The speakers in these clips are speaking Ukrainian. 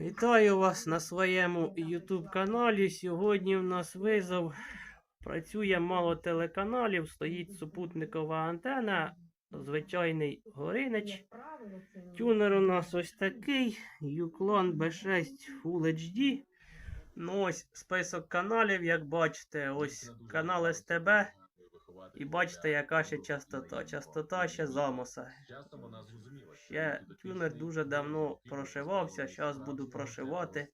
Вітаю вас на своєму YouTube каналі. Сьогодні в нас визов. Працює мало телеканалів, стоїть супутникова антена, звичайний горинич. Тюнер у нас ось такий. Uklon B6 Full HD. Ну ось список каналів, як бачите, ось канал СТБ. І бачите, яка ще частота. Частота ще замоса. Ще тюнер дуже давно прошивався, зараз буду прошивати.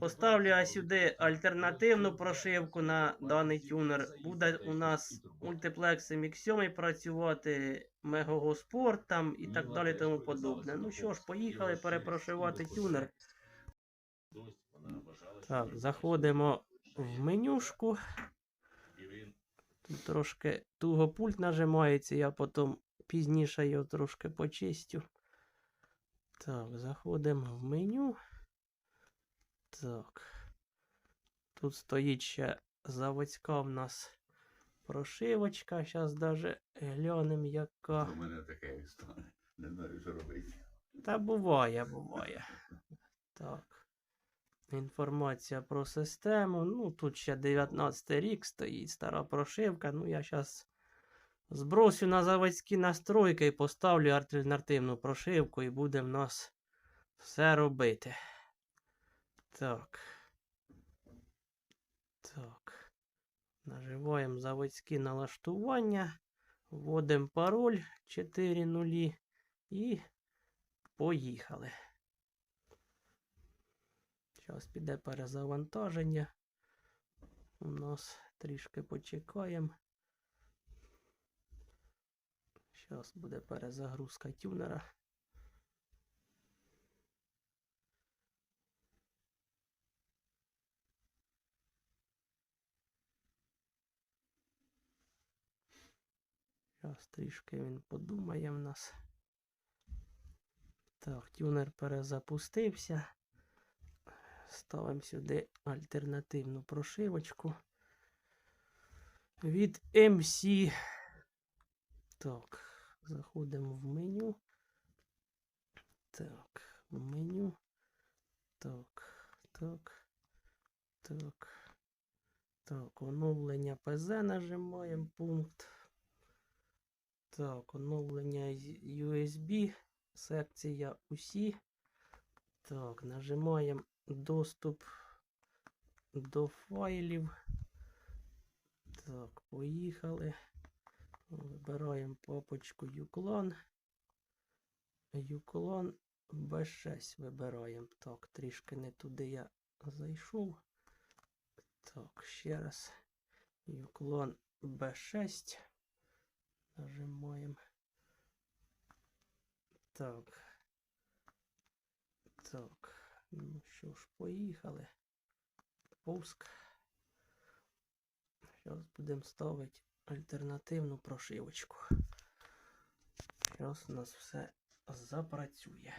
Поставлю я сюди альтернативну прошивку на даний тюнер. Буде у нас мультиплекс MX7 працювати, Sport там і так далі тому подобне. Ну що ж, поїхали перепрошивати тюнер. Так, заходимо в менюшку. Тут трошки туго пульт нажимається, я потім пізніше його трошки почистю. Так, заходимо в меню. Так. Тут стоїть ще заводська в нас прошивочка. Зараз даже глянемо, яка. У мене таке історія. Не знаю, що робити. Та буває, буває. Так. Інформація про систему. Ну, тут ще 19 рік стоїть стара прошивка. Ну, я зараз збросю на заводські настройки і поставлю альтернативну прошивку, і буде в нас все робити. Так. Так. Наживаємо заводські налаштування. Вводимо пароль 4 нулі і поїхали. Зараз піде перезавантаження. У нас трішки почекаємо. Зараз буде перезагрузка тюнера. Зараз трішки він подумає в нас. Так, тюнер перезапустився. Ставимо сюди альтернативну прошивочку від MC. Так, заходимо в меню. Так, меню. Так, так, так. Так, оновлення ПЗ нажимаємо пункт. Так, оновлення USB. Секція усі. Так, нажимаємо доступ до файлів. Так, поїхали. Вибираємо папочку Uklon. Uklon B6 вибираємо. Так, трішки не туди я зайшов. Так, ще раз. Uklon B6. Нажимаємо. Так. Так. Ну що ж, поїхали. Пуск. Зараз будемо ставити альтернативну прошивочку. Зараз у нас все запрацює.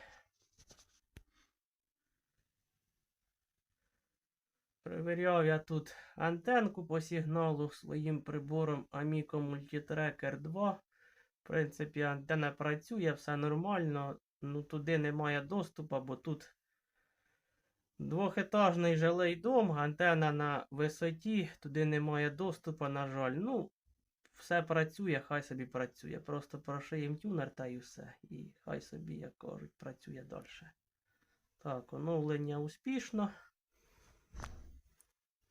Перевіряв я тут антенку по сигналу своїм прибором Amico Multitracker 2. В принципі, антенна працює, все нормально. Ну туди немає доступу, бо тут Двохетажний жилий дом, антенна на висоті, туди немає доступу, на жаль. Ну, все працює, хай собі працює. Просто прошиємо тюнер та і все. І хай собі, як кажуть, працює далі. Так, оновлення успішно.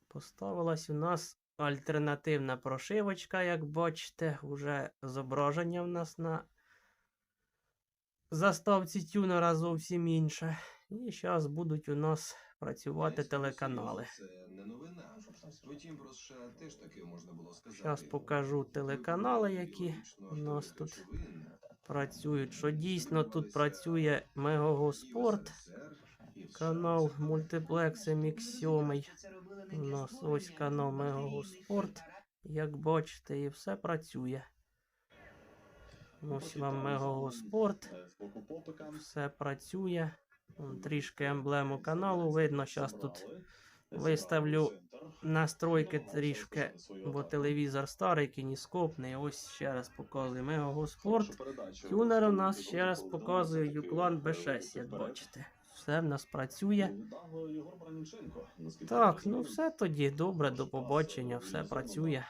Поставилась у нас альтернативна прошивочка, як бачите, уже зображення в нас на заставці тюнера зовсім інше. І зараз будуть у нас працювати телеканали. Це не новина. Втім, про США теж таки можна було сказати. Зараз покажу телеканали, які у нас тут працюють. Що дійсно тут працює Мегого Спорт, канал Мультиплекс MX7. У нас ось канал Мегого Спорт. Як бачите, і все працює. Ось вам Мегого Спорт. Все працює. Трішки емблему каналу видно. Зараз тут виставлю настройки трішки, бо телевізор старий, кініскопний. Ось ще раз показую Мегого Спорт. Тюнер у нас ще раз показує Юклан B6, як бачите. все в нас працює. Так, ну все тоді, добре, до побачення, все працює.